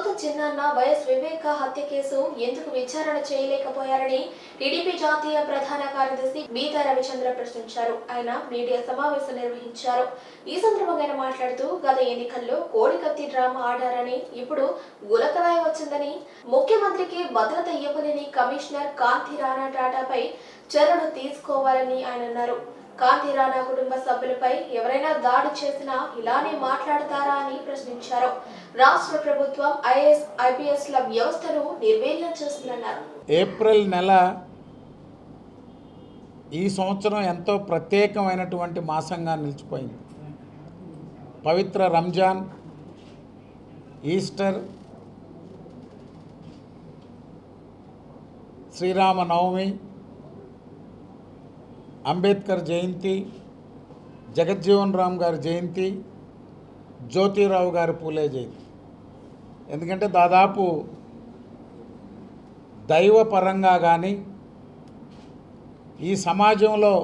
సొంత చిన్నాన్న వైఎస్ వివేక హత్య కేసు ఎందుకు విచారణ చేయలేకపోయారని టీడీపీ జాతీయ ప్రధాన కార్యదర్శి బీతా రవిచంద్ర ప్రశ్నించారు. ఆయన మీడియా సమావేశం నిర్వహించారు. ఈ సందర్భంగా ఆయన మాట్లాడుతూ గత ఎన్నికల్లో కోడికత్తి డ్రామా ఆడారని ఇప్పుడు గులకరాయ వచ్చిందని ముఖ్యమంత్రికి భద్రత ఇవ్వలేని కమిషనర్ కాంతి రాణా టాటాపై చర్యలు తీసుకోవాలని ఆయన అన్నారు. కాతిరానా కుటుంబ సభ్యులపై ఎవరైనా దాడి చేసినా ఇలానే మాట్లాడతారా అని ప్రశ్నించారు. రాష్ట్ర ప్రభుత్వం ఐఏఎస్ ఐపీఎస్ ల వ్యవస్థను నిర్వీర్యం చేస్తుందన్నారు. ఏప్రిల్ నెల ఈ సంవత్సరం ఎంతో ప్రత్యేకమైనటువంటి మాసంగా నిలిచిపోయింది. పవిత్ర రంజాన్ ఈస్టర్ శ్రీరామ నవమి అంబేద్కర్ జయంతి జగజ్జీవన్ రామ్ గారి జయంతి జ్యోతిరావు గారి పూలే జయంతి. ఎందుకంటే దాదాపు దైవపరంగా కానీ ఈ సమాజంలో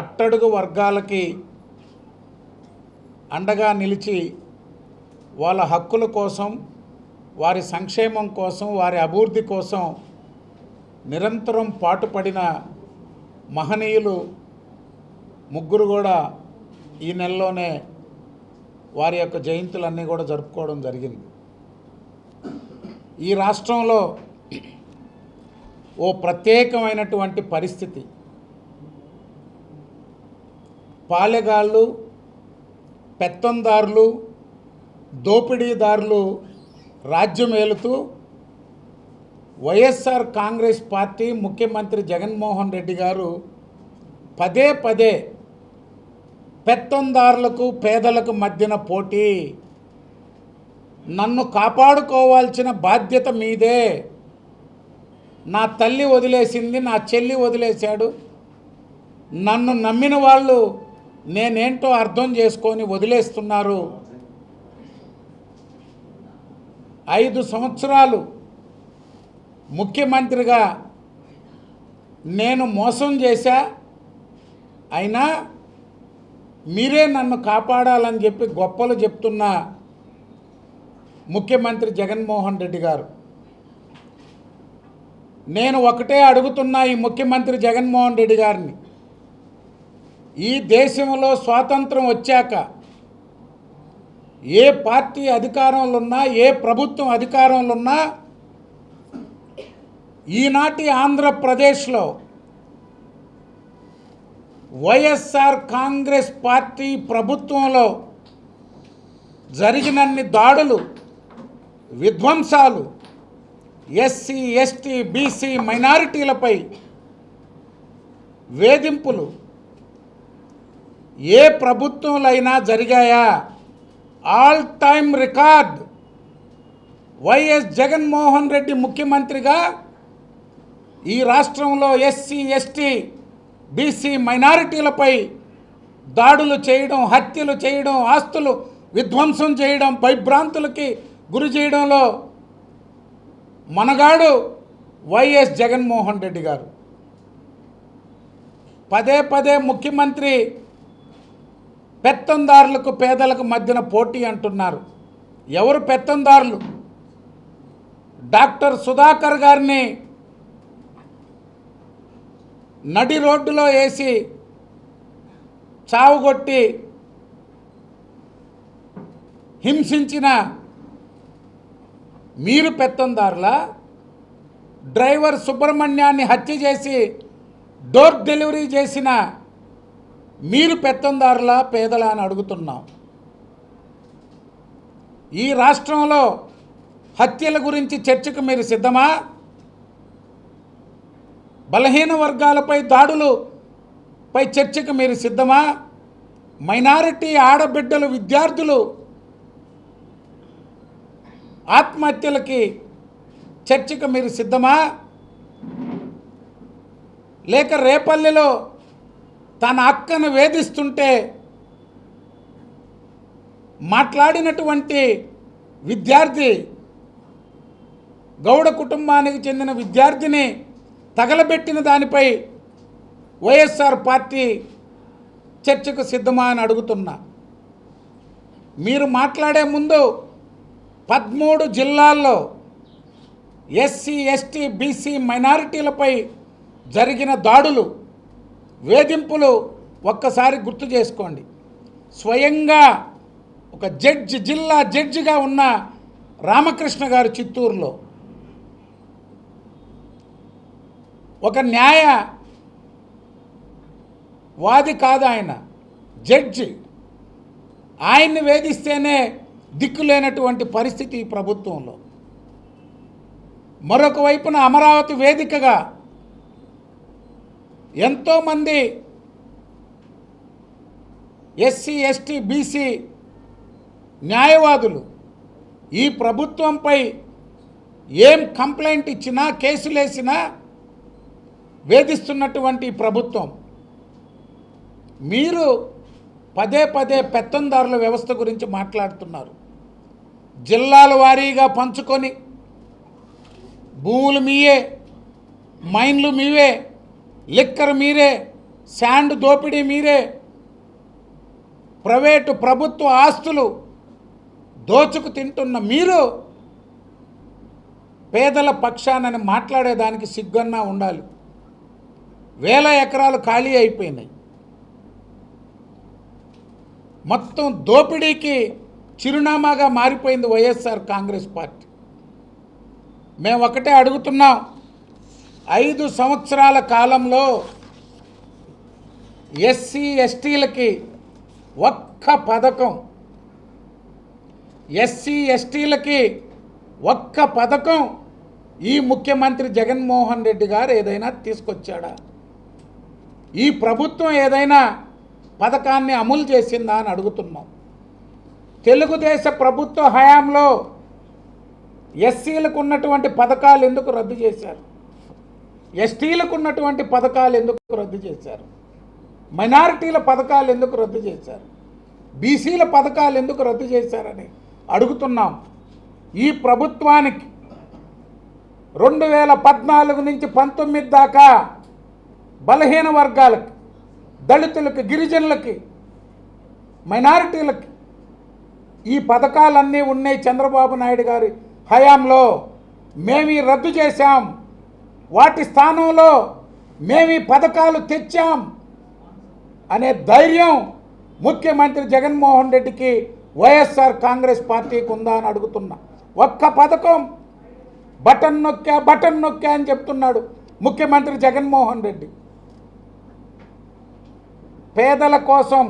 అట్టడుగు వర్గాలకి అండగా నిలిచి వాళ్ళ హక్కుల కోసం వారి సంక్షేమం కోసం వారి అభివృద్ధి కోసం నిరంతరం పాటుపడిన మహనీయులు ముగ్గురు కూడా ఈ నెలలోనే వారి యొక్క జయంతులన్నీ కూడా జరుపుకోవడం జరిగింది. ఈ రాష్ట్రంలో ఓ ప్రత్యేకమైనటువంటి పరిస్థితి. పాలెగాళ్ళు పెత్తందారులు దోపిడీదారులు రాజ్యం ఏలుతూ వైఎస్ఆర్ కాంగ్రెస్ పార్టీ ముఖ్యమంత్రి జగన్మోహన్ రెడ్డి గారు పదే పదే పెత్తందారులకు పేదలకు మధ్యన పోటీ. నన్ను కాపాడుకోవాల్సిన బాధ్యత మీదే. నా తల్లి వదిలేసింది నా చెల్లి వదిలేశాడు. నన్ను నమ్మిన వాళ్ళు నేనేంటో అర్థం చేసుకొని వదిలేస్తున్నారు. ఐదు సంవత్సరాలు ముఖ్యమంత్రిగా నేను మోసం చేశా అయినా మీరే నన్ను కాపాడాలని చెప్పి గొప్పలు చెప్తున్న ముఖ్యమంత్రి జగన్మోహన్ రెడ్డి గారు. నేను ఒకటే అడుగుతున్నా ఈ ముఖ్యమంత్రి జగన్మోహన్ రెడ్డి గారిని. ఈ దేశంలో స్వాతంత్రం వచ్చాక ఏ పార్టీ అధికారంలో ఉన్నా ఏ ప్రభుత్వం అధికారంలో ఉన్నా ఈనాటి ఆంధ్రప్రదేశ్లో వైఎస్ఆర్ కాంగ్రెస్ పార్టీ ప్రభుత్వంలో జరిగినన్ని దాడులు విధ్వంసాలు ఎస్సీ ఎస్టీ బీసీ మైనారిటీలపై వేధింపులు ఏ ప్రభుత్వంలో అయినా జరిగాయా? All time record. YS Jaganmohan Reddy ముఖ్యమంత్రిగా ఈ రాష్ట్రంలో ఎస్సీ ఎస్టీ బీసీ మైనారిటీలపై దాడులు చేయడం హత్యలు చేయడం ఆస్తులు విధ్వంసం చేయడం భయభ్రాంతులకి గురి చేయడంలో మనగాడు వైఎస్ జగన్మోహన్ రెడ్డి గారు. పదే పదే ముఖ్యమంత్రి పెత్తందారులకు పేదలకు మధ్యన పోటీ అంటున్నారు. ఎవరు పెత్తందారులు? డాక్టర్ సుధాకర్ గారిని నడి రోడ్డులో వేసి చావుగొట్టి హింసించిన మీరు పెత్తందారులా? డ్రైవర్ సుబ్రహ్మణ్యాన్ని హత్య చేసి డోర్ డెలివరీ చేసిన మీరు పెత్తందారులా పేదలా అని అడుగుతున్నాం. ఈ రాష్ట్రంలో హత్యల గురించి చర్చకు మీరు సిద్ధమా? బలహీన వర్గాలపై దాడులు పై చర్చకు మీరు సిద్ధమా? మైనారిటీ ఆడబిడ్డలు విద్యార్థులు ఆత్మహత్యలకి చర్చకు మీరు సిద్ధమా? లేక రేపల్లెలో తన అక్కను వేధిస్తుంటే మాట్లాడినటువంటి విద్యార్థి గౌడ కుటుంబానికి చెందిన విద్యార్థిని తగలబెట్టిన దానిపై వైఎస్ఆర్ పార్టీ చర్చకు సిద్ధమా అని అడుగుతున్నా. మీరు మాట్లాడే ముందు పదమూడు జిల్లాల్లో ఎస్సీ ఎస్టీ బీసీ మైనారిటీలపై జరిగిన దాడులు వేధింపులు ఒక్కసారి గుర్తు చేసుకోండి. స్వయంగా ఒక జడ్జి జిల్లా జడ్జిగా ఉన్న రామకృష్ణ గారు చిత్తూరులో. ఒక న్యాయ వాది కాదు ఆయన జడ్జి. ఆయన్ని వేధిస్తేనే దిక్కులేనటువంటి పరిస్థితి ఈ ప్రభుత్వంలో. మరొక వైపున అమరావతి వేదికగా ఎంతోమంది ఎస్సీ ఎస్టీ బీసీ న్యాయవాదులు ఈ ప్రభుత్వంపై ఏం కంప్లైంట్ ఇచ్చినా కేసులేసినా వేధిస్తున్నటువంటి ప్రభుత్వం. మీరు పదే పదే పెత్తందారుల వ్యవస్థ గురించి మాట్లాడుతున్నారు. జిల్లాల వారీగా పంచుకొని భూములు మీయే మైన్లు మీవే లిక్కర్ మీరే శాండ్ దోపిడీ మీరే ప్రైవేటు ప్రభుత్వ ఆస్తులు దోచుకు తింటున్న మీరు పేదల పక్షానని మాట్లాడేదానికి సిగ్గన్నా ఉండాలి. వేల ఎకరాలు ఖాళీ అయిపోయినాయి. మొత్తం దోపిడీకి చిరునామాగా మారిపోయింది వైఎస్ఆర్ కాంగ్రెస్ పార్టీ. మేము ఒకటే అడుగుతున్నాం ఐదు సంవత్సరాల కాలంలో ఎస్సీ ఎస్టీలకి ఒక్క పథకం ఎస్సీ ఎస్టీలకి ఒక్క పథకం ఈ ముఖ్యమంత్రి జగన్మోహన్ రెడ్డి గారు ఏదైనా తీసుకొచ్చాడా? ఈ ప్రభుత్వం ఏదైనా పథకాన్ని అమలు చేసిందా అని అడుగుతున్నాం. తెలుగుదేశ ప్రభుత్వ హయాంలో ఎస్సీలకు ఉన్నటువంటి పథకాలు ఎందుకు రద్దు చేశారు? ఎస్టీలకు ఉన్నటువంటి పథకాలు ఎందుకు రద్దు చేశారు? మైనారిటీల పథకాలు ఎందుకు రద్దు చేశారు? బీసీల పథకాలు ఎందుకు రద్దు చేశారని అడుగుతున్నాం. ఈ ప్రభుత్వానికి రెండు వేల పద్నాలుగు నుంచి పంతొమ్మిది దాకా బలహీన వర్గాలకి దళితులకి గిరిజనులకి మైనారిటీలకి ఈ పథకాలన్నీ ఉన్నాయి చంద్రబాబు నాయుడు గారి హయాంలో. మేమీ రద్దు చేశాం. వాటి స్థానంలో మేము ఈ పథకాలు తెచ్చాం అనే ధైర్యం ముఖ్యమంత్రి జగన్మోహన్ రెడ్డికి వైఎస్ఆర్ కాంగ్రెస్ పార్టీకి ఉందా అని అడుగుతున్నా. ఒక్క పథకం బటన్ నొక్కా బటన్ నొక్కా అని చెప్తున్నాడు ముఖ్యమంత్రి జగన్మోహన్ రెడ్డి. పేదల కోసం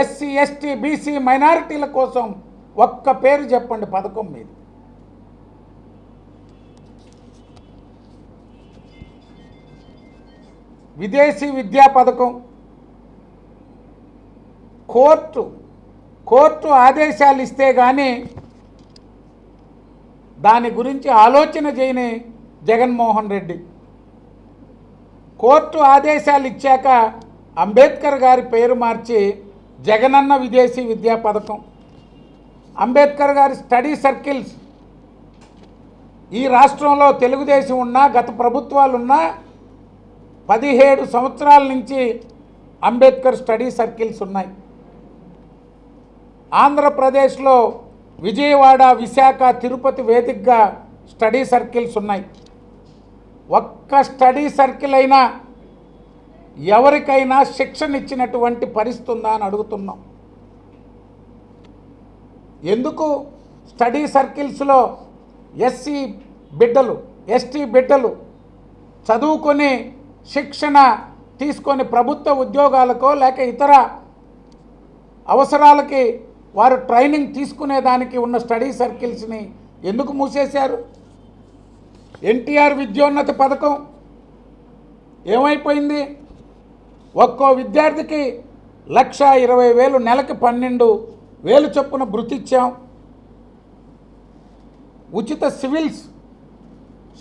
ఎస్సీ ఎస్టీ బీసీ మైనారిటీల కోసం ఒక్క పేరు చెప్పండి పథకం మీద. విదేశీ విద్యా పథకం కోర్టు కోర్టు ఆదేశాలు ఇస్తే కానీ దాని గురించి ఆలోచన చేయని జగన్మోహన్ రెడ్డి. కోర్టు ఆదేశాలు ఇచ్చాక అంబేద్కర్ గారి పేరు మార్చి జగనన్న విదేశీ విద్యా పథకం. అంబేద్కర్ గారి స్టడీ సర్కిల్స్ ఈ రాష్ట్రంలో తెలుగుదేశం ఉన్నా గత ప్రభుత్వాలున్నా పదిహేడు సంవత్సరాల నుంచి అంబేద్కర్ స్టడీ సర్కిల్స్ ఉన్నాయి. ఆంధ్రప్రదేశ్లో విజయవాడ విశాఖ తిరుపతి వేదికగా స్టడీ సర్కిల్స్ ఉన్నాయి. ఒక్క స్టడీ సర్కిల్ అయినా ఎవరికైనా శిక్షణ ఇచ్చినటువంటి పరిస్థితి ఉందా అని అడుగుతున్నాం. ఎందుకు స్టడీ సర్కిల్స్లో ఎస్సీ బిడ్డలు ఎస్టీ బిడ్డలు చదువుకొని శిక్షణ తీసుకొని ప్రభుత్వ ఉద్యోగాలకో లేక ఇతర అవసరాలకి వారు ట్రైనింగ్ తీసుకునేదానికి ఉన్న స్టడీ సర్కిల్స్ని ఎందుకు మూసేశారు? ఎన్టీఆర్ విద్యోన్నతి పథకం ఏమైపోయింది? ఒక్కో విద్యార్థికి లక్ష ఇరవై వేలు నెలకి పన్నెండు వేలు చొప్పున భృతిచ్చాం ఉచిత సివిల్స్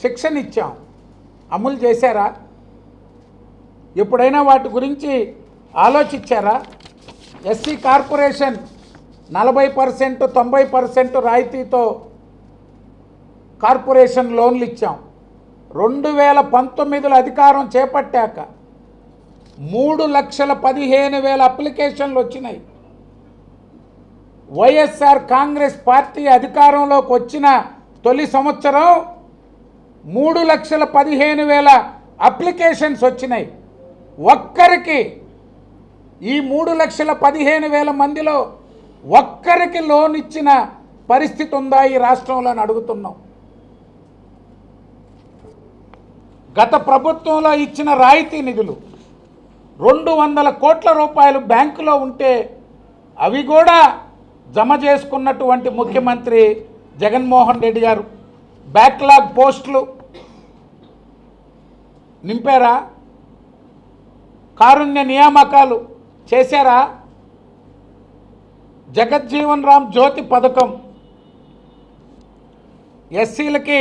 శిక్షణ ఇచ్చాం. అమలు చేశారా? ఎప్పుడైనా వాటి గురించి ఆలోచించారా? ఎస్సీ కార్పొరేషన్ నలభై పర్సెంట్ తొంభై పర్సెంట్ రాయితీతో కార్పొరేషన్ లోన్లు ఇచ్చాం. రెండు వేల పంతొమ్మిదిలో అధికారం చేపట్టాక మూడు లక్షల పదిహేను వేల అప్లికేషన్లు వచ్చినాయి వైఎస్ఆర్ కాంగ్రెస్ పార్టీ అధికారంలోకి వచ్చిన తొలి సంవత్సరం మూడు లక్షల పదిహేను వేల అప్లికేషన్స్ వచ్చినాయి ఒక్కరికి ఈ మూడు లక్షల పదిహేను వేల మందిలో ఒక్కరికి లోన్ ఇచ్చిన పరిస్థితి ఉందా ఈ రాష్ట్రంలో అడుగుతున్నాం. గత ప్రభుత్వంలో ఇచ్చిన రాయితీ నిధులు రెండు వందల కోట్ల రూపాయలు బ్యాంకులో ఉంటే అవి కూడా జమ చేసుకున్నటువంటి ముఖ్యమంత్రి జగన్మోహన్ రెడ్డి గారు. బ్యాక్లాగ్ పోస్టులు నింపారా? కారుణ్య నియామకాలు చేశారా? జగజ్జీవన్ రామ్ జ్యోతి పథకం ఎస్సీలకి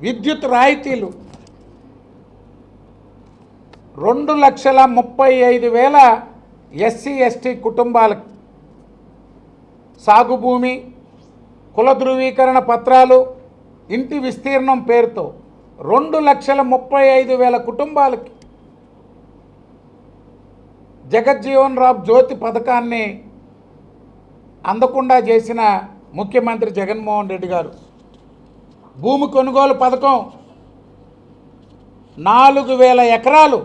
విద్యుత్ రాయితీలు రెండు లక్షల ముప్పై ఐదు వేల ఎస్సీ ఎస్టీ కుటుంబాలకు సాగు భూమి కుల ధృవీకరణ పత్రాలు ఇంటి విస్తీర్ణం పేరుతో రెండు లక్షల ముప్పై ఐదు వేల కుటుంబాలకి. జగజ్జీవన్ రామ్ జ్యోతి పథకాన్ని అందకుండా చేసిన ముఖ్యమంత్రి జగన్మోహన్ రెడ్డి గారు. భూమి కొనుగోలు పథకం నాలుగు వేల ఎకరాలు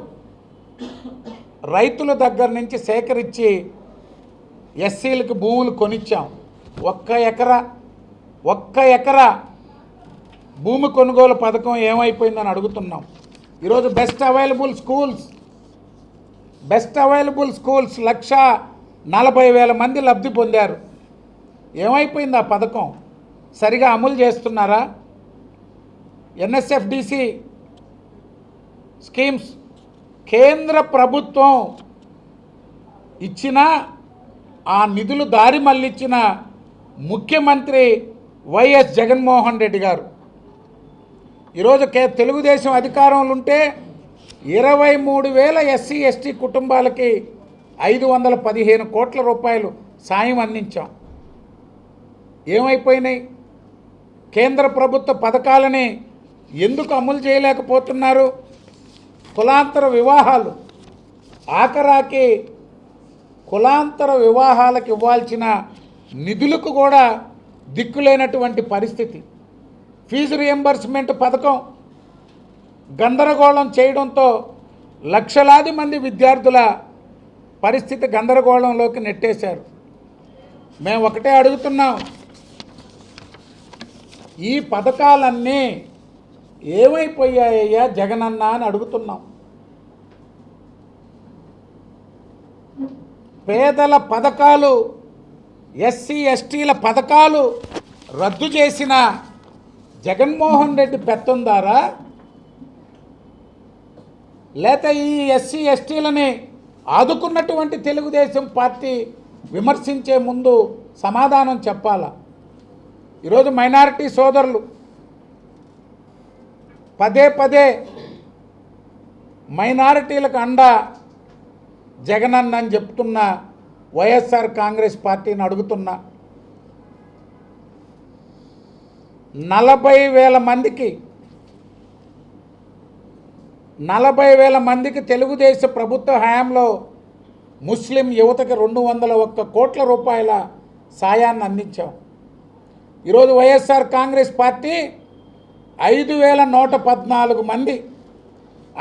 రైతుల దగ్గర నుంచి సేకరించి ఎస్సీలకు భూములు కొనిచ్చాం. ఒక్క ఎకరా ఒక్క ఎకరా భూమి కొనుగోలు పథకం ఏమైపోయిందని అడుగుతున్నాం. ఈరోజు best available schools best available schools లక్ష నలభై వేల మంది లబ్ధి పొందారు. ఏమైపోయింది ఆ పథకం? సరిగా అమలు చేస్తున్నారా? ఎన్ఎస్ఎఫ్డిసి స్కీమ్స్ కేంద్ర ప్రభుత్వం ఇచ్చిన ఆ నిధులు దారి మళ్ళించిన ముఖ్యమంత్రి వైఎస్ జగన్మోహన్ రెడ్డి గారు. ఈరోజు కే తెలుగుదేశం అధికారంలో ఉంటే ఇరవై మూడు వేల ఎస్సీ ఎస్టీ కుటుంబాలకి ఐదు వందల పదిహేను కోట్ల రూపాయలు సాయం అందించాం. ఏమైపోయినాయి? కేంద్ర ప్రభుత్వ పథకాలని ఎందుకు అమలు చేయలేకపోతున్నారు? కులాంతర వివాహాలు. ఆఖరాకి కులాంతర వివాహాలకు ఇవ్వాల్సిన నిధులకు కూడా దిక్కులేనటువంటి పరిస్థితి. ఫీజు రియంబర్స్మెంట్ పథకం గందరగోళం చేయడంతో లక్షలాది మంది విద్యార్థుల పరిస్థితి గందరగోళంలోకి నెట్టేశారు. మేము ఒకటే అడుగుతున్నాం. ఈ పథకాలన్నీ ఏమైపోయాయ్యా జగనన్న అని అడుగుతున్నాం. పేదల పథకాలు ఎస్సీ ఎస్టీల పథకాలు రద్దు చేసిన జగన్మోహన్ రెడ్డి పెత్తుందారా? లేక ఈ ఎస్సీ ఎస్టీలని ఆదుకున్నటువంటి తెలుగుదేశం పార్టీ విమర్శించే ముందు సమాధానం చెప్పాలా? ఈరోజు మైనారిటీ సోదరులు పదే పదే మైనారిటీలకు అండ జగనన్న అని చెప్తున్న వైఎస్ఆర్ కాంగ్రెస్ పార్టీని అడుగుతున్నా. నలభై వేల మందికి నలభై వేల మందికి తెలుగుదేశ ప్రభుత్వ హయాంలో ముస్లిం యువతకి రెండు వందల ఒక్క కోట్ల రూపాయల సాయాన్ని అందించాం. ఈరోజు వైఎస్ఆర్ కాంగ్రెస్ పార్టీ ఐదు వేల నూట పద్నాలుగు మంది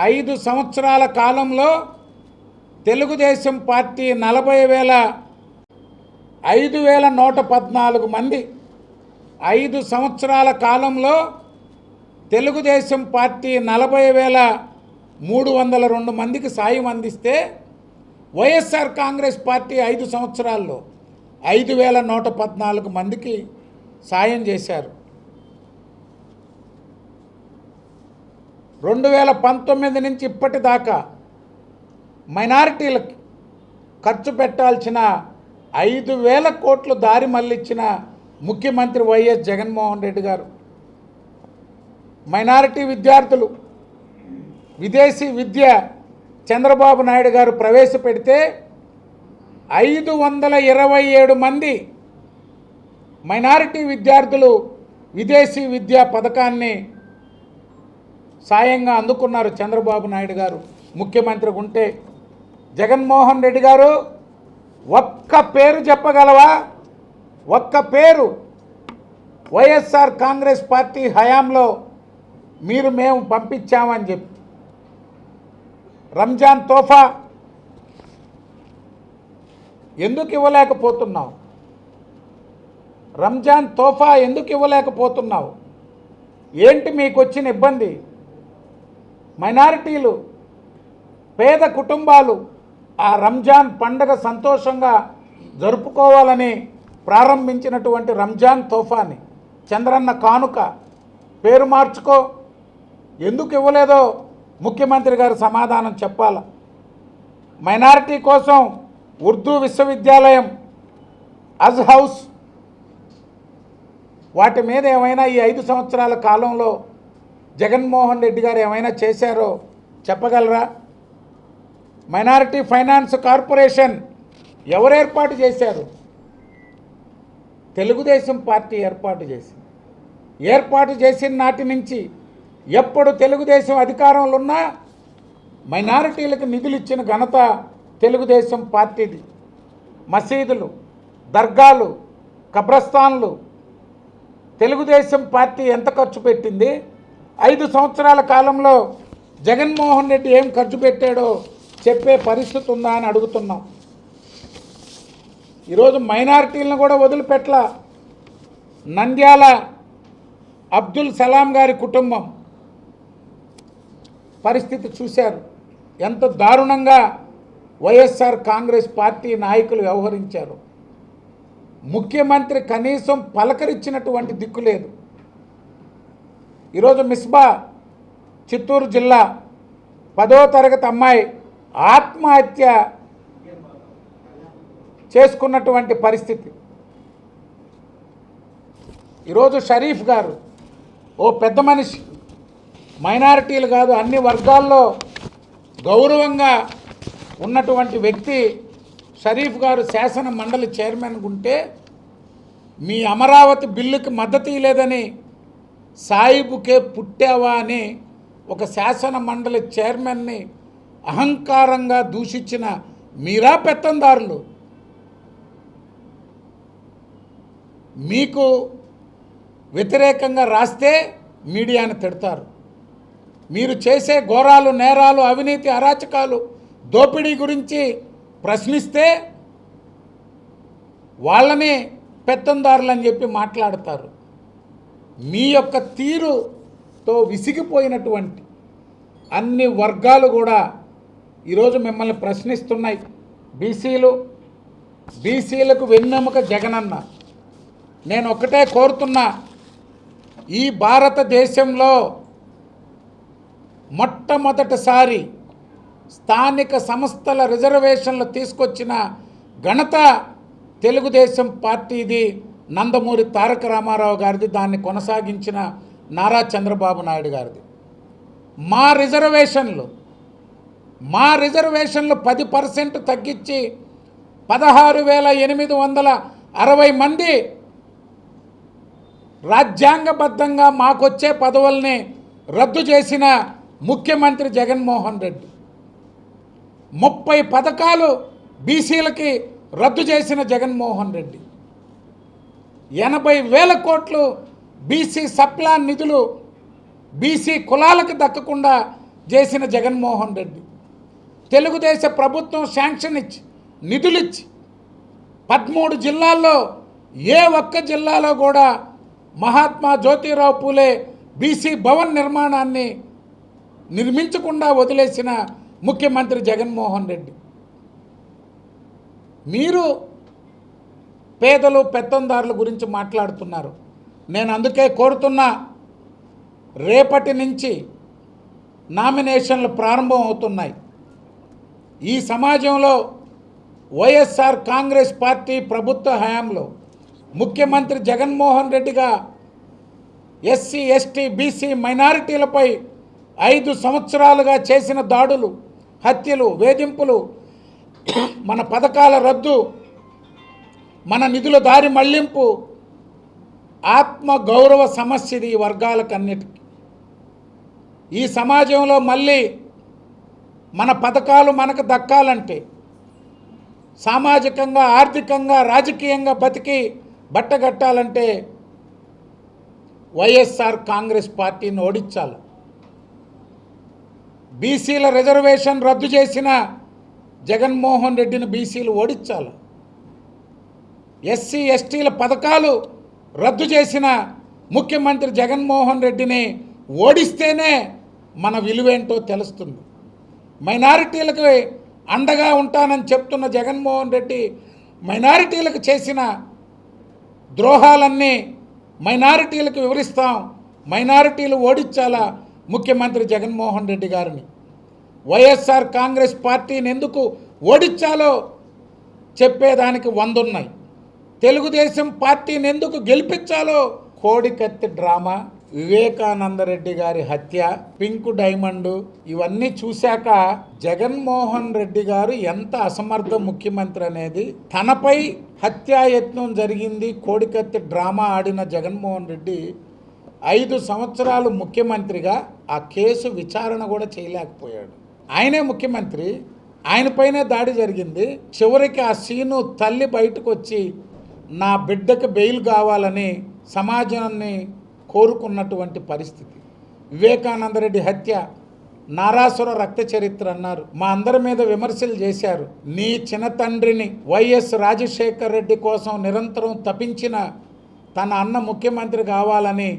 ఐదు సంవత్సరాల కాలంలో తెలుగుదేశం పార్టీ నలభై వేల ఐదు వేల నూట పద్నాలుగు మంది ఐదు సంవత్సరాల కాలంలో తెలుగుదేశం పార్టీ నలభై వేల మూడు వందల రెండు మందికి సాయం అందిస్తే వైఎస్ఆర్ కాంగ్రెస్ పార్టీ ఐదు సంవత్సరాల్లో ఐదు వేల నూట పద్నాలుగు మందికి సాయం చేశారు. రెండు వేల పంతొమ్మిది నుంచి ఇప్పటిదాకా మైనారిటీలకు ఖర్చు పెట్టాల్సిన ఐదు వేల కోట్లు దారి మళ్ళించిన ముఖ్యమంత్రి వైఎస్ జగన్మోహన్ రెడ్డి గారు. మైనారిటీ విద్యార్థులు విదేశీ విద్య చంద్రబాబు నాయుడు గారు ప్రవేశపెడితే ఐదు వందల ఇరవై ఏడు మంది మైనారిటీ విద్యార్థులు విదేశీ విద్యా పథకాన్ని సాయంగా అందుకున్నారు చంద్రబాబు నాయుడు గారు. ముఖ్యమంత్రి ఉంటే జగన్మోహన్ రెడ్డి గారు ఒక్క పేరు చెప్పగలవా? ఒక్క పేరు. వైఎస్ఆర్ కాంగ్రెస్ పార్టీ హయాంలో మీరు మేము పంపించామని చెప్పి. రంజాన్ తోఫా. ఎందుకు ఇవ్వలేకపోతున్నావు? రంజాన్ తోఫా ఎందుకు ఇవ్వలేకపోతున్నావు? ఏంటి మీకు వచ్చిన ఇబ్బంది? మైనారిటీలు పేద కుటుంబాలు ఆ రంజాన్ పండగ సంతోషంగా జరుపుకోవాలని ప్రారంభించినటువంటి రంజాన్ తోఫాని చంద్రన్న కానుక పేరు మార్చుకో. ఎందుకు ఇవ్వలేదో ముఖ్యమంత్రి గారు సమాధానం చెప్పాల? మైనారిటీ కోసం ఉర్దూ విశ్వవిద్యాలయం అజ్ హౌస్ వాటి మీద ఏమైనా ఈ ఐదు సంవత్సరాల కాలంలో జగన్మోహన్ రెడ్డి గారు ఏమైనా చేశారో చెప్పగలరా? మైనారిటీ ఫైనాన్స్ కార్పొరేషన్ ఎవరు ఏర్పాటు చేశారు? తెలుగుదేశం పార్టీ ఏర్పాటు చేసింది. ఏర్పాటు చేసిన నాటి నుంచి ఎప్పుడు తెలుగుదేశం అధికారంలో ఉన్నా మైనారిటీలకు నిధులు ఇచ్చిన ఘనత తెలుగుదేశం పార్టీది. మసీదులు దర్గాలు కబ్రస్థాన్లు. తెలుగుదేశం పార్టీ ఎంత ఖర్చు పెట్టింది? ఐదు సంవత్సరాల కాలంలో జగన్మోహన్ రెడ్డి ఏం ఖర్చు పెట్టాడో చెప్పే పరిస్థితి ఉందా అని అడుగుతున్నాం. ఈరోజు మైనారిటీలను కూడా వదిలిపెట్ల. నంద్యాల అబ్దుల్ సలాం గారి కుటుంబం పరిస్థితి చూశారు. ఎంత దారుణంగా వైఎస్ఆర్ కాంగ్రెస్ పార్టీ నాయకులు వ్యవహరించారు. ముఖ్యమంత్రి కనీసం పలకరించినటువంటి దిక్కు లేదు. ఈరోజు మిస్బా చిత్తూరు జిల్లా పదో తరగతి అమ్మాయి ఆత్మహత్య చేసుకున్నటువంటి పరిస్థితి. ఈరోజు షరీఫ్ గారు ఓ పెద్ద మనిషి మైనారిటీలు కాదు అన్ని వర్గాల్లో గౌరవంగా ఉన్నటువంటి వ్యక్తి షరీఫ్ గారు శాసన మండలి చైర్మన్ ఉంటే మీ అమరావతి బిల్లుకి మద్దతు ఇవ్వలేదని సాయిబుకే పుట్టావా అని ఒక శాసన మండలి చైర్మన్ని అహంకారంగా దూషించిన మీరా పెత్తందారులు. మీకు వ్యతిరేకంగా రాస్తే మీడియాను తిడతారు. మీరు చేసే ఘోరాలు నేరాలు అవినీతి అరాచకాలు దోపిడీ గురించి ప్రశ్నిస్తే వాళ్ళని పెత్తందారులు అని చెప్పి మాట్లాడతారు. మీ యొక్క తీరుతో విసిగిపోయినటువంటి అన్ని వర్గాలు కూడా ఈరోజు మిమ్మల్ని ప్రశ్నిస్తున్నాయి. బీసీలు బీసీలకు వెన్నెముక జగనన్న నేను ఒకటే కోరుతున్నా ఈ భారతదేశంలో మొట్టమొదటిసారి స్థానిక సంస్థల రిజర్వేషన్లు తీసుకొచ్చిన ఘనత తెలుగుదేశం పార్టీది. నందమూరి తారక రామారావు గారిది దాన్ని కొనసాగించిన నారా చంద్రబాబు నాయుడు గారిది. మా రిజర్వేషన్లు మా రిజర్వేషన్లు పది పర్సెంట్ తగ్గించి పదహారు వేల ఎనిమిది వందల అరవై మంది రాజ్యాంగబద్ధంగా మాకొచ్చే పదవుల్ని రద్దు చేసిన ముఖ్యమంత్రి జగన్మోహన్ రెడ్డి. ముప్పై పథకాలు బీసీలకి రద్దు చేసిన జగన్మోహన్ రెడ్డి. ఎనభై వేల కోట్లు బీసీ సప్లాన్ నిధులు బీసీ కులాలకు దక్కకుండా చేసిన జగన్మోహన్ రెడ్డి. తెలుగుదేశ ప్రభుత్వం శాంక్షన్ ఇచ్చి నిధులిచ్చి పదమూడు జిల్లాల్లో ఏ ఒక్క జిల్లాలో కూడా మహాత్మా జ్యోతిరావు పూలే బీసీ భవన్ నిర్మాణాన్ని నిర్మించకుండా వదిలేసిన ముఖ్యమంత్రి జగన్మోహన్ రెడ్డి. మీరు పేదలు పెత్తందారుల గురించి మాట్లాడుతున్నారు. నేను అందుకే కోరుతున్నా రేపటి నుంచి నామినేషన్లు ప్రారంభం అవుతున్నాయి. ఈ సమాజంలో వైఎస్ఆర్ కాంగ్రెస్ పార్టీ ప్రభుత్వ హయాంలో ముఖ్యమంత్రి జగన్మోహన్ రెడ్డిగా ఎస్సీ ఎస్టీ బీసీ మైనారిటీలపై ఐదు సంవత్సరాలుగా చేసిన దాడులు హత్యలు వేధింపులు మన పథకాల రద్దు మన నిధుల దారి మళ్ళింపు ఆత్మ గౌరవ సమస్యది ఈ వర్గాలకన్నిటికీ. ఈ సమాజంలో మళ్ళీ మన పథకాలు మనకు దక్కాలంటే సామాజికంగా ఆర్థికంగా రాజకీయంగా బతికి బట్టగట్టాలంటే వైఎస్ఆర్ కాంగ్రెస్ పార్టీని ఓడించాలి. బీసీల రిజర్వేషన్ రద్దు చేసిన జగన్మోహన్ రెడ్డిని బీసీలు ఓడించాలి. ఎస్సీ ఎస్టీల పథకాలు రద్దు చేసిన ముఖ్యమంత్రి జగన్మోహన్ రెడ్డిని ఓడిస్తేనే మన విలువేంటో తెలుస్తుంది. మైనారిటీలకు అండగా ఉంటానని చెప్తున్న జగన్మోహన్ రెడ్డి మైనారిటీలకు చేసిన ద్రోహాలన్నీ మైనారిటీలకు వివరిస్తాం. మైనారిటీలు ఓడించాలా ముఖ్యమంత్రి జగన్మోహన్ రెడ్డి గారిని? వైఎస్ఆర్ కాంగ్రెస్ పార్టీని ఎందుకు ఓడించాలో చెప్పేదానికి వందున్నాయి. తెలుగుదేశం పార్టీని ఎందుకు గెలిపించాలో? కోడికత్తి డ్రామా వివేకానందరెడ్డి గారి హత్య పింక్ డైమండ్ ఇవన్నీ చూశాక జగన్మోహన్ రెడ్డి గారు ఎంత అసమర్థ ముఖ్యమంత్రి అనేది తనపై హత్యాయత్నం జరిగింది కోడికత్తి డ్రామా ఆడిన జగన్మోహన్ రెడ్డి ఐదు సంవత్సరాలు ముఖ్యమంత్రిగా ఆ కేసు విచారణ కూడా చేయలేకపోయాడు. ఆయనే ముఖ్యమంత్రి ఆయనపైనే దాడి జరిగింది. చివరికి ఆ సీను తల్లి బయటకు వచ్చి నా బిడ్డకు బెయిల్ కావాలని సమాజాన్ని కోరుకున్నటువంటి పరిస్థితి. వివేకానందరెడ్డి హత్య నారాసుర రక్త చరిత్ర అన్నారు. మా అందరి మీద విమర్శలు చేశారు. నీ చిన్న తండ్రిని వైఎస్ రాజశేఖర్ రెడ్డి కోసం నిరంతరం తపించిన తన అన్న ముఖ్యమంత్రి కావాలని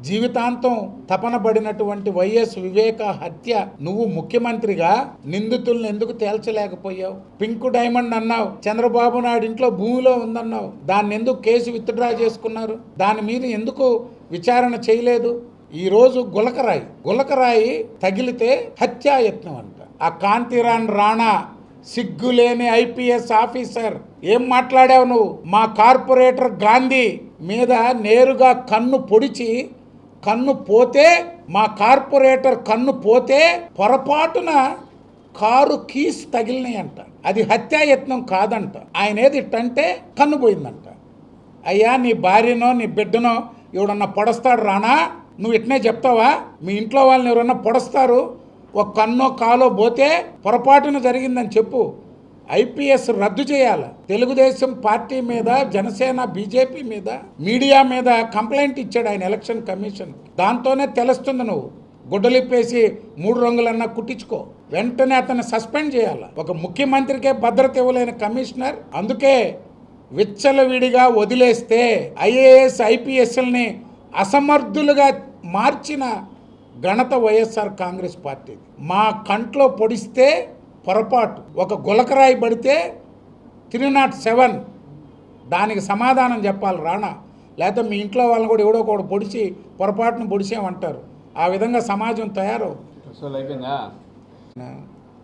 జీవితాంతం తపనబడినటువంటి వైఎస్ వివేక హత్య నువ్వు ముఖ్యమంత్రిగా నిందితుల్ని ఎందుకు తేల్చలేకపోయావు? పింక్ డైమండ్ అన్నావు. చంద్రబాబు నాయుడు ఇంట్లో భూమిలో ఉందన్నావు. దాన్ని ఎందుకు కేసు విత్డ్రా చేసుకున్నారు? దాని మీద ఎందుకు విచారణ చేయలేదు? ఈరోజు గులకరాయి. గులకరాయి తగిలితే హత్యాయత్నం అంట. ఆ కాంతిరాన్ రాణా సిగ్గులేని ఐపీఎస్ ఆఫీసర్. ఏం మాట్లాడావు నువ్వు? మా కార్పొరేటర్ గాంధీ మీద నేరుగా కన్ను పొడిచి కన్ను పోతే మా కార్పొరేటర్ కన్ను పోతే పొరపాటున కారు కీస్ తగిలినాయంట. అది హత్యాయత్నం కాదంట. ఆయన ఏది ఇట్టంటే కన్ను పోయిందంట. అయ్యా నీ భార్యనో నీ బిడ్డనో ఎవడన్నా పొడస్తాడు రానా? నువ్వు ఇట్నే చెప్తావా? మీ ఇంట్లో వాళ్ళని ఎవరన్నా పొడస్తారు? ఒక కన్నో కాలో పోతే పొరపాటున జరిగిందని చెప్పు. ఐపీఎస్ రద్దు చేయాలి. తెలుగుదేశం పార్టీ మీద జనసేన బీజేపీ మీద మీడియా మీద కంప్లైంట్ ఇచ్చాడు ఆయన ఎలక్షన్ కమిషన్. దాంతోనే తెలుస్తుంది నువ్వు. గుడ్డలిప్పేసి మూడు రంగులన్నా కుట్టించుకో. వెంటనే అతను సస్పెండ్ చేయాలి. ఒక ముఖ్యమంత్రికే భద్రత ఇవ్వలేని కమిషనర్ అందుకే విచ్చలవిడిగా వదిలేస్తే ఐఏఎస్ ఐపీఎస్ఎల్ని అసమర్థులుగా మార్చిన ఘనత వైఎస్ఆర్ కాంగ్రెస్ పార్టీ మా కంట్లో పొడిస్తే పొరపాటు. ఒక గులకరాయి పడితే త్రీ నాట్ సెవెన్. దానికి సమాధానం చెప్పాలి రాణా. లేకపోతే మీ ఇంట్లో వాళ్ళని కూడా ఎవడో ఒకడు పొడిచి పొరపాటును పొడిచామంటారు ఆ విధంగా సమాజం అయిపోయిందా?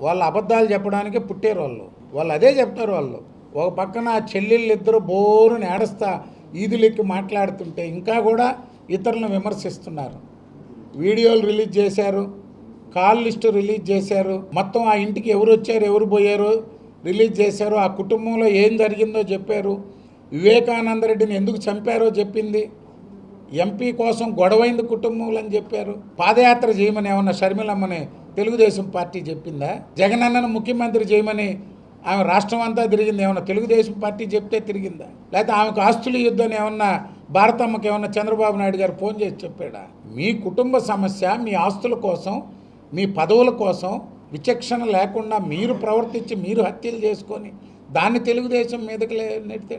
వాళ్ళు అబద్ధాలు చెప్పడానికి పుట్టారు వాళ్ళు. వాళ్ళు అదే చెప్తారు వాళ్ళు. ఒక పక్కన చెల్లెళ్ళు ఇద్దరు బోరుని ఏడస్తా ఈదులెక్కి మాట్లాడుతుంటే ఇంకా కూడా ఇతరులను విమర్శిస్తున్నారు. వీడియోలు రిలీజ్ చేశారు. కాల్ లిస్టు రిలీజ్ చేశారు. మొత్తం ఆ ఇంటికి ఎవరు వచ్చారు ఎవరు పోయారు రిలీజ్ చేశారు ఆ కుటుంబంలో ఏం జరిగిందో చెప్పారు. వివేకానంద రెడ్డిని ఎందుకు చంపారో చెప్పింది. ఎంపీ కోసం గొడవైంది కుటుంబంలో అని చెప్పారు. పాదయాత్ర చేయమని ఏమన్నా షర్మిలమ్మని తెలుగుదేశం పార్టీ చెప్పిందా? జగనన్నను ముఖ్యమంత్రి చేయమని ఆమె రాష్ట్రం అంతా తిరిగింది. ఏమన్నా తెలుగుదేశం పార్టీ చెప్తే తిరిగిందా? లేకపోతే ఆమెకు ఆస్తులు యుద్ధం ఏమన్నా భారతమ్మకి ఏమన్నా చంద్రబాబు నాయుడు గారు ఫోన్ చేసి చెప్పాడా? మీ కుటుంబ సమస్య మీ ఆస్తుల కోసం మీ పదవుల కోసం విచక్షణ లేకుండా మీరు ప్రవర్తించి మీరు హత్యలు చేసుకొని దాన్ని తెలుగుదేశం మీదకి లే- నెట్టితే